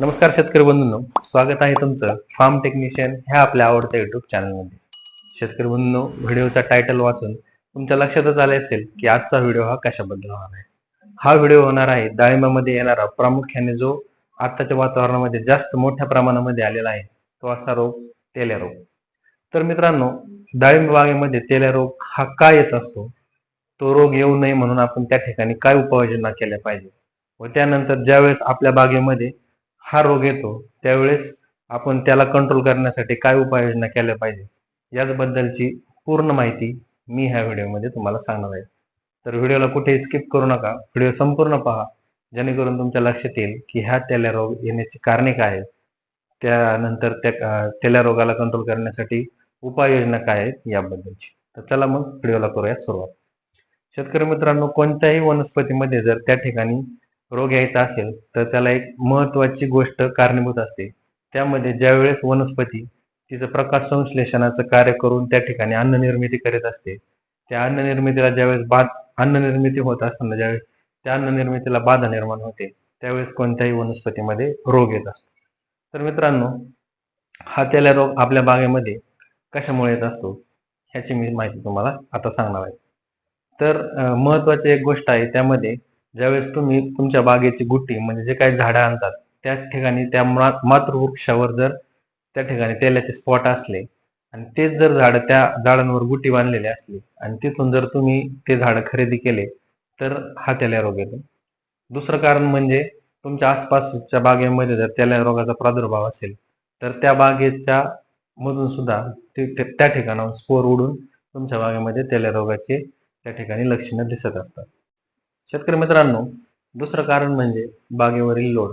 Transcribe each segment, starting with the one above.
नमस्कार शेतकरी बंधूंनो. स्वागत आहे तुमचं फार्म टेक्निशियन ह्या आपल्या आवडत्या युट्यूब चॅनलमध्ये शेतकरी बंधूंनो व्हिडिओचा टायटल वाचून तुमच्या लक्षातच आले असेल की आजचा व्हिडिओ हा कशाबद्दल होणार आहे? हा व्हिडिओ होणार आहे डाळिंबामध्ये येणारा प्रामुख्याने जो आताच्या वातावरणामध्ये जास्त मोठ्या प्रमाणामध्ये आलेला आहे तो असा रोग तेल्या रोग. तर मित्रांनो डाळिंब बागेमध्ये तेल्या रोग हा का येत असतो? तो रोग येऊ नये म्हणून आपण त्या ठिकाणी काय उपाययोजना केल्या पाहिजे? व त्यानंतर ज्यावेळेस आपल्या बागेमध्ये हा रोग येतो त्यावेळेस आपण त्याला कंट्रोल करण्यासाठी काय उपाययोजना केल्या पाहिजे? याचबद्दलची पूर्ण माहिती मी ह्या व्हिडिओमध्ये तुम्हाला सांगणार आहे. तर व्हिडिओला कुठे स्किप करू नका. व्हिडिओ संपूर्ण पहा. जेणेकरून तुमच्या लक्षात येईल की ह्या तेल्या रोग येण्याची कारणे काय आहेत? त्यानंतर त्या तेल्या रोगाला कंट्रोल करण्यासाठी उपाययोजना काय आहेत याबद्दलची. तर चला मग व्हिडिओला करूया सुरुवात. शेतकरी मित्रांनो कोणत्याही वनस्पतीमध्ये जर त्या ठिकाणी रोग यायचा असेल तर त्याला एक महत्वाची गोष्ट कारणीभूत असते. त्यामध्ये ज्यावेळेस वनस्पती तिचं प्रकाश संश्लेषणाचं कार्य करून त्या ठिकाणी अन्न निर्मिती करीत असते त्या अन्न निर्मितीला ज्यावेळेस बाद अन्न निर्मिती होत असताना ज्यावेळेस त्या अन्न निर्मितीला बाधा निर्माण होते त्यावेळेस कोणत्याही वनस्पतीमध्ये रोग येत असतो. तर मित्रांनो हा त्याला रोग आपल्या बागेमध्ये कशामुळे येत असतो ह्याची मी माहिती तुम्हाला आता सांगणार आहे. तर महत्वाची एक गोष्ट आहे त्यामध्ये ज्यावेळेस तुम्ही तुमच्या बागेची गुट्टी म्हणजे जे काही झाडं आणतात त्या ठिकाणी त्या मा- मातृवृक्षावर जर त्या ठिकाणी तेलाचे स्पॉट असले आणि तेच जर झाड त्या झाडांवर गुटी बांधलेली असली आणि तिथून जर तुम्ही ते झाड खरेदी केले तर हा तेल्या रोग येतो. दुसरं कारण म्हणजे तुमच्या आसपासच्या बागेमध्ये जर तेल्या रोगाचा प्रादुर्भाव असेल तर त्या बागेच्या मधून सुद्धा ते- त्या ठिकाणाहून स्पोर उडून तुमच्या बागेमध्ये तेल्या रोगाचे त्या ठिकाणी लक्षणं दिसत असतात. शेतकरी मित्रांनो दुसरं कारण म्हणजे बागेवरील लोड.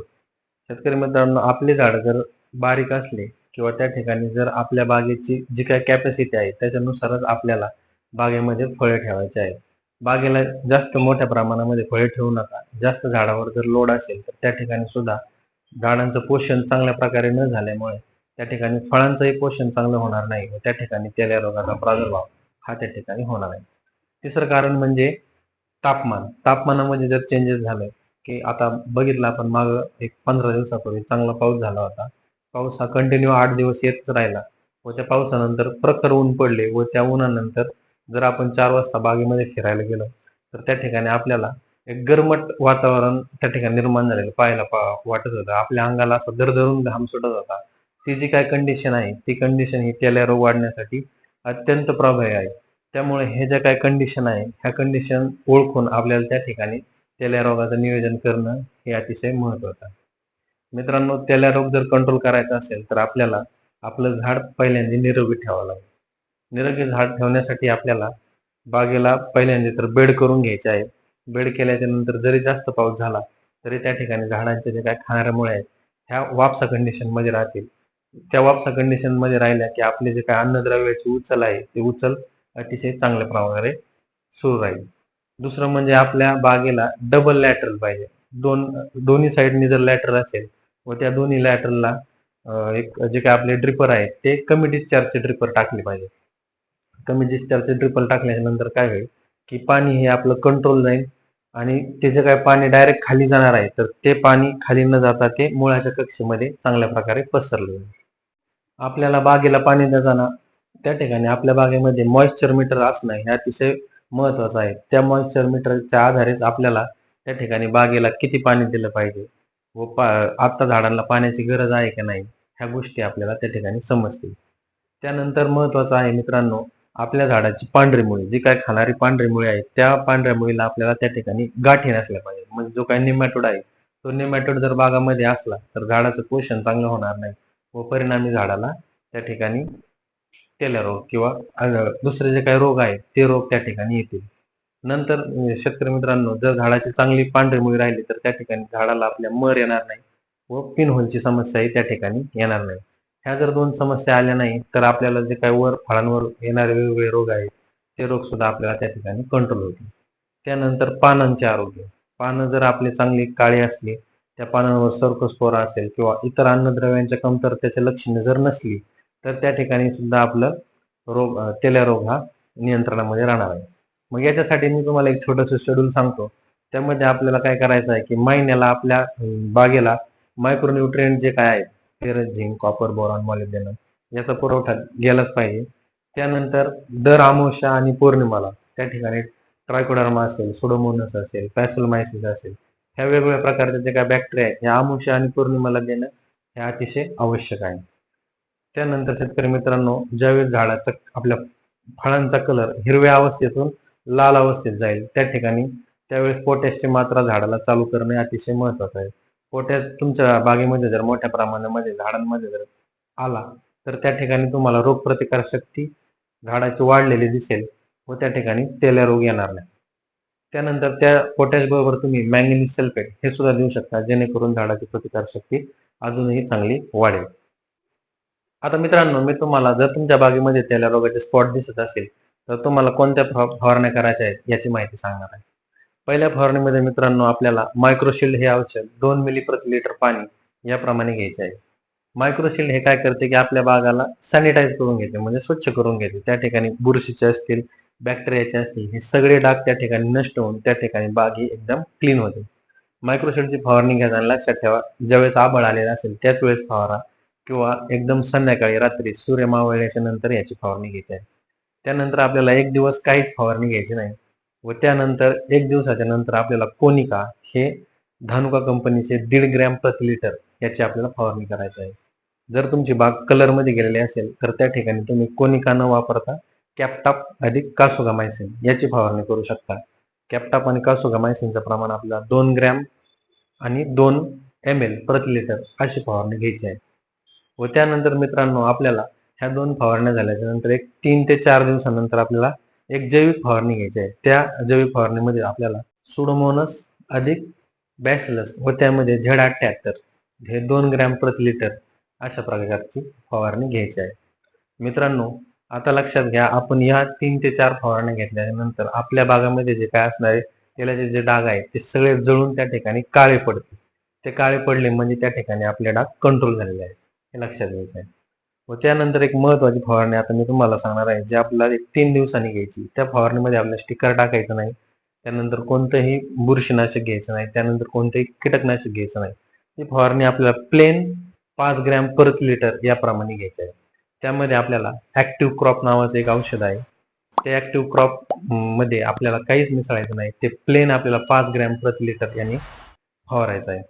शेतकरी मित्रांनो आपले झाड जर बारीक असले किंवा त्या ठिकाणी जर आपल्या बागेची जी काही कॅपॅसिटी आहे त्याच्यानुसारच आपल्याला बागेमध्ये फळे ठेवायचे आहेत. बागेला जास्त मोठ्या प्रमाणामध्ये फळे ठेवू नका. जास्त झाडावर जर लोड असेल तर त्या ठिकाणी सुद्धा झाडांचं पोषण चांगल्या प्रकारे न झाल्यामुळे त्या ठिकाणी फळांचंही पोषण चांगलं होणार नाही व त्या ठिकाणी तेल्या रोगाचा प्रादुर्भाव हा त्या ठिकाणी होणार आहे तिसरं कारण म्हणजे तापमान. तापमानामध्ये जर चेंजेस झाले की आता बघितलं आपण माग एक पंधरा दिवसापूर्वी चांगला पाऊस झाला होता. पाऊस हा कंटिन्यू आठ दिवस येतच राहिला. व त्या पावसानंतर प्रखर ऊन पडले व त्या उन्हानंतर जर आपण चार वाजता बागेमध्ये फिरायला गेलो तर त्या ठिकाणी आपल्याला एक गरमट वातावरण त्या ठिकाणी निर्माण झालेलं पाहायला पा- वाटत होतं. आपल्या अंगाला असं दरदरून घाम सुटत होता. ती जी काय कंडिशन आहे ती कंडिशन ही तेल्या रोग वाढण्यासाठी अत्यंत प्रभावी आहे. त्यामुळे हे ज्या काय कंडिशन आहे ह्या कंडिशन ओळखून आपल्याला त्या ठिकाणी तेल्या रोगाचं नियोजन करणं हे अतिशय महत्वाचं आहे. मित्रांनो तेल्या रोग जर कंट्रोल करायचा असेल तर आपल्याला आपलं झाड पहिल्यांदा निरोगी ठेवावं लागेल. निरोगी झाड ठेवण्यासाठी आपल्याला बागेला पहिल्यांदा तर बेड करून घ्यायचे आहे. बेड केल्याच्यानंतर जरी जास्त पाऊस झाला तरी त्या ठिकाणी झाडांचे जे काय खाणाऱ्या मुळे आहेत ह्या वापसा कंडिशनमध्ये राहतील. त्या वापसा कंडिशनमध्ये राहिल्या की आपले जे काय अन्नद्रव्याची उचल आहे ती उचल अतिशय चांगल्या प्रमाणे सुरू राहील. दुसरं म्हणजे आपल्या बागेला डबल लॅटरल पाहिजे. दोन दोन्ही साईडनी जर लॅटरल असेल व त्या दोन्ही लॅटरलला एक जे काय आपले ड्रिपर आहेत ते कमी डिस्चार्जचे ड्रिपर टाकले पाहिजे. कमी डिस्चार्जचे ड्रिपर टाकल्याच्या नंतर काय होईल की पाणी हे आपलं कंट्रोल जाईल आणि ते जे काय पाणी डायरेक्ट खाली जाणार आहे तर ते पाणी खाली न जाता ते मुळाच्या कक्षेमध्ये चांगल्या प्रकारे पसरलं जाईल. आपल्याला बागेला पाणी देताना त्या ठिकाणी आपल्या बागेमध्ये मॉइश्चर मीटर असणं हे अतिशय महत्वाचं आहे. त्या मॉइश्चर मीटरच्या आधारेच आपल्याला त्या ठिकाणी बागेला किती पाणी दिलं पाहिजे व पा आत्ता झाडांना पाण्याची गरज आहे की नाही ह्या गोष्टी आपल्याला त्या ठिकाणी समजतील. त्यानंतर महत्वाचं आहे मित्रांनो आपल्या झाडाची पांढरी मुळी जी काय खाणारी पांढरी मुळी आहे त्या पांढऱ्या मुळीला आपल्याला त्या ठिकाणी गाठी नसल्या पाहिजे. म्हणजे जो काही निमॅटोड आहे तो निमॅटोड जर बागामध्ये असला तर झाडाचं पोषण चांगलं होणार नाही व परिणामी झाडाला त्या ठिकाणी तेल्या रोग किंवा दुसरे जे काही रोग आहेत ते रोग त्या ठिकाणी येतील. नंतर शेतकरी मित्रांनो जर झाडाची चांगली पांढरी मुळी राहिली तर त्या ठिकाणी झाडाला आपल्या मर येणार नाही व पिनहोलची समस्याही त्या ठिकाणी येणार नाही. ह्या जर दोन समस्या आल्या नाही तर आपल्याला जे काही वर फळांवर येणारे वेगवेगळे रोग आहेत ते रोग सुद्धा आपल्याला त्या ठिकाणी कंट्रोल होतील. त्यानंतर पानांचे आरोग्य. पानं जर आपले चांगली काळी असली त्या पानांवर सर्कोस्पोरा असेल किंवा इतर अन्नद्रव्यांच्या कमतरतेच्या लक्षणे जर नसली तर त्या ठिकाणी सुद्धा आपलं रोग तेलरोग तेल्या रोग हा नियंत्रणामध्ये राहणार आहे. मग याच्यासाठी मी तुम्हाला एक छोटंसं शेड्यूल सांगतो. त्यामध्ये आपल्याला काय करायचं आहे की महिन्याला आपल्या बागेला मायक्रोन्यूट्रिएंट जे काय आहेत ferrous zinc copper boron molybdenum याचा पुरवठा गेलाच पाहिजे. त्यानंतर दर आमोशा आणि पौर्णिमाला त्या ठिकाणी ट्रायकोडर्मा असेल सोडोमोनस असेल पॅसोलमायसिस असेल ह्या वेगवेगळ्या प्रकारचे जे काय बॅक्टेरिया आहेत ह्या आमोशा आणि पौर्णिमाला देणं हे अतिशय आवश्यक आहे. त्यानंतर शेतकरी मित्रांनो ज्यावेळेस झाडाचा आपल्या फळांचा कलर हिरव्या अवस्थेतून लाल अवस्थेत जाईल त्या ठिकाणी त्यावेळेस पोटॅशची मात्रा झाडाला चालू करणे अतिशय महत्वाचं आहे. पोटॅश तुमच्या बागेमध्ये जर मोठ्या प्रमाणामध्ये झाडांमध्ये जर आला तर त्या ठिकाणी तुम्हाला रोगप्रतिकार शक्ती झाडाची वाढलेली दिसेल व त्या ठिकाणी तेल्या रोग येणार नाही. त्यानंतर त्या पोटॅश बरोबर तुम्ही मॅंगनीज सल्फेट हे सुद्धा देऊ शकता जेणेकरून झाडाची प्रतिकार शक्ती अजूनही चांगली वाढेल. आता मित्रांनो मी तुम्हाला जर तुमच्या बागेमध्ये त्याला रोगाचे स्पॉट दिसत असेल तर तुम्हाला कोणत्या फवारण्या करायच्या आहेत याची माहिती सांगणार आहे. पहिल्या फवारणीमध्ये मित्रांनो आपल्याला मायक्रोशिल्ड हे औषध दोन मिली प्रति लिटर पाणी याप्रमाणे घ्यायचे आहे. मायक्रोशिल्ड हे काय करते की आपल्या बागाला सॅनिटाईज करून घेते म्हणजे स्वच्छ करून घेते. त्या ठिकाणी बुरशीचे असतील बॅक्टेरियाचे असतील हे सगळे डाग त्या ठिकाणी नष्ट होऊन त्या ठिकाणी बाग ही एकदम क्लीन होते. मायक्रोशिल्डची फवारणी घेताना लक्षात ठेवा ज्यावेळेस आबळ आलेला असेल त्याच वेळेस फवारा. किंवा एकदम संध्याकाळी रात्री सूर्य मावळल्याच्या नंतर याची फवारणी घ्यायची आहे. त्यानंतर आपल्याला एक दिवस काहीच फवारणी घ्यायची नाही. व त्यानंतर एक दिवसाच्या नंतर आपल्याला कोनिका हे धानुका कंपनीचे दीड ग्रॅम प्रति लिटर याची आपल्याला फवारणी करायची आहे. जर तुमची बाग कलरमध्ये गेलेली असेल तर त्या ठिकाणी तुम्ही कोनिका न वापरता कॅपटाप अधिक कासोगामायसिन याची फवारणी करू शकता. कॅपटाप आणि कासोगामायसिनचं प्रमाण आपल्याला दोन ग्रॅम आणि दोन एम एल प्रति लिटर अशी फवारणी घ्यायची आहे. व त्यानंतर मित्रांनो आपल्याला ह्या दोन फवारण्या झाल्याच्यानंतर एक तीन ते चार दिवसानंतर आपल्याला एक जैविक फवारणी घ्यायची आहे. त्या जैविक फवारणीमध्ये आपल्याला सुडोमोनस अधिक बॅसिलस व त्यामध्ये झेड अठ्ठ्याहत्तर हे दोन ग्रॅम प्रति लिटर अशा प्रकारची फवारणी घ्यायची आहे. मित्रांनो आता लक्षात घ्या आपण या तीन ते चार फवारण्या घेतल्यानंतर आपल्या बागामध्ये जे काय असणार आहे तेलाचे जे डाग आहेत ते सगळे जळून त्या ठिकाणी काळे पडतील. ते काळे पडले म्हणजे त्या ठिकाणी आपले डाग कंट्रोल झालेले आहेत. हे लक्षात घ्यायचं आहे व त्यानंतर एक महत्वाची फवारणी आता मी तुम्हाला सांगणार आहे जी आपल्याला एक तीन दिवसांनी घ्यायची. त्या फवारणीमध्ये आपल्याला स्टिकर टाकायचं नाही. त्यानंतर कोणतंही बुरशीनाशक घ्यायचं नाही. त्यानंतर कोणतंही कीटकनाशक घ्यायचं नाही. ती फवारणी आपल्याला प्लेन पाच ग्रॅम परत लिटर याप्रमाणे घ्यायची आहे. त्यामध्ये आपल्याला ऍक्टिव्ह क्रॉप नावाचं एक औषध आहे. ते ऍक्टिव्ह क्रॉपमध्ये आपल्याला काहीच मिसळायचं नाही. ते प्लेन आपल्याला पाच ग्रॅम प्रति लिटर याने फवारायचं आहे.